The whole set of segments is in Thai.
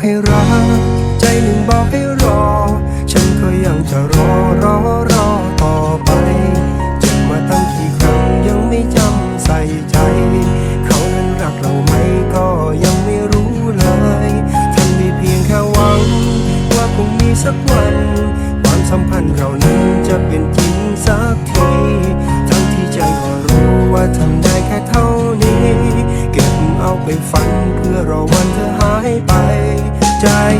อให้รัก ใจหนึ่งบอกให้รอ ฉันก็ยังจะรอรอรอต่อไปจ็บมาตั้งกี่ครั้งยังไม่จำใส่ใจ เขานั้นรักเราไหมก็ยังไม่รู้เลยทำได้เพียงแค่หวัง ว่าคงมีสักวัน ความสัมพันธ์เรานั้นจะเป็นจริงสักทีทั้งที่ใจก็รู้ว่าทำได้แค่เท่านี้ เก็บเอาไปฝันเพื่อรอวัน ใ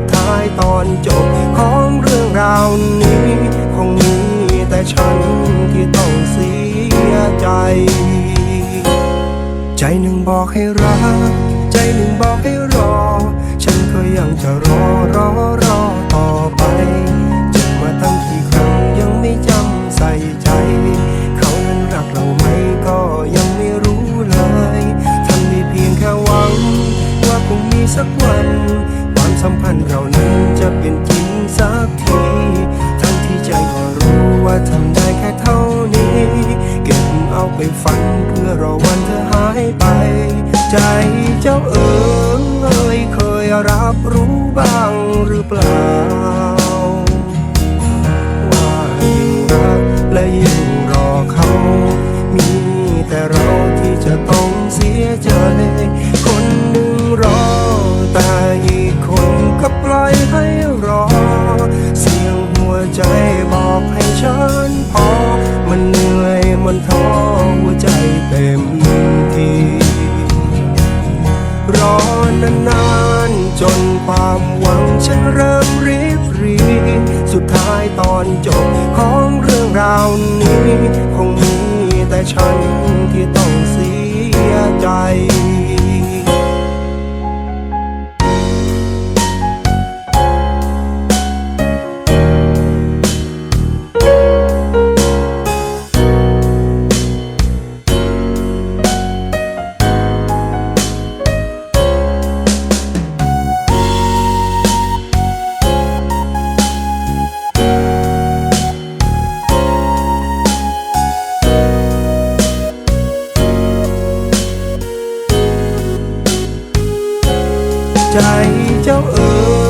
สุดท้ายตอนจบของเรื่องราวนี้คงมีแต่ฉันที่ต้องเสียใจ ใจหนึ่งบอกให้รัก ใจหนึ่งบอกให้รอ ฉันก็ยังจะรอรอรอต่อไปจ็บมาตั้งกี่ครั้งยังไม่จำใส่ใจ เขานั้นรักเราไหมก็ยังไม่รู้เลยทำได้เพียงแค่หวัง ว่าคงมีสักวัน สัมพันธ์เรานั้นจะเป็นจริงสักที ทั้งที่ใจก็รู้ว่าทำได้แค่เท่านี้ เก็บเอาไปฝันเพื่อรอวันเธอหายไป ใจเจ้าเอ๋ยเคยรับรู้บ้างหรือเปล่าว่า ก็ปล่อยให้รอ เสียงหัวใจบอกให้ฉันพอ มันเหนื่อยมันท้อหัวใจเต็มทีรอนานๆจนความหวังฉันเริ่มริบรีสุดท้ายตอนจบของเรื่องราวนี้ คงมีแต่ฉันที่ต้องเสียใจ ใจเ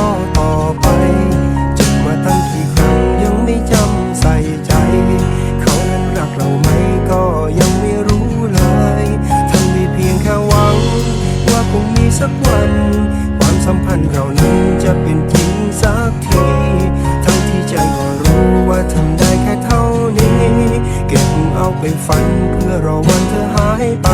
อ ไปฝันเพื่อรอวันเธอหายไป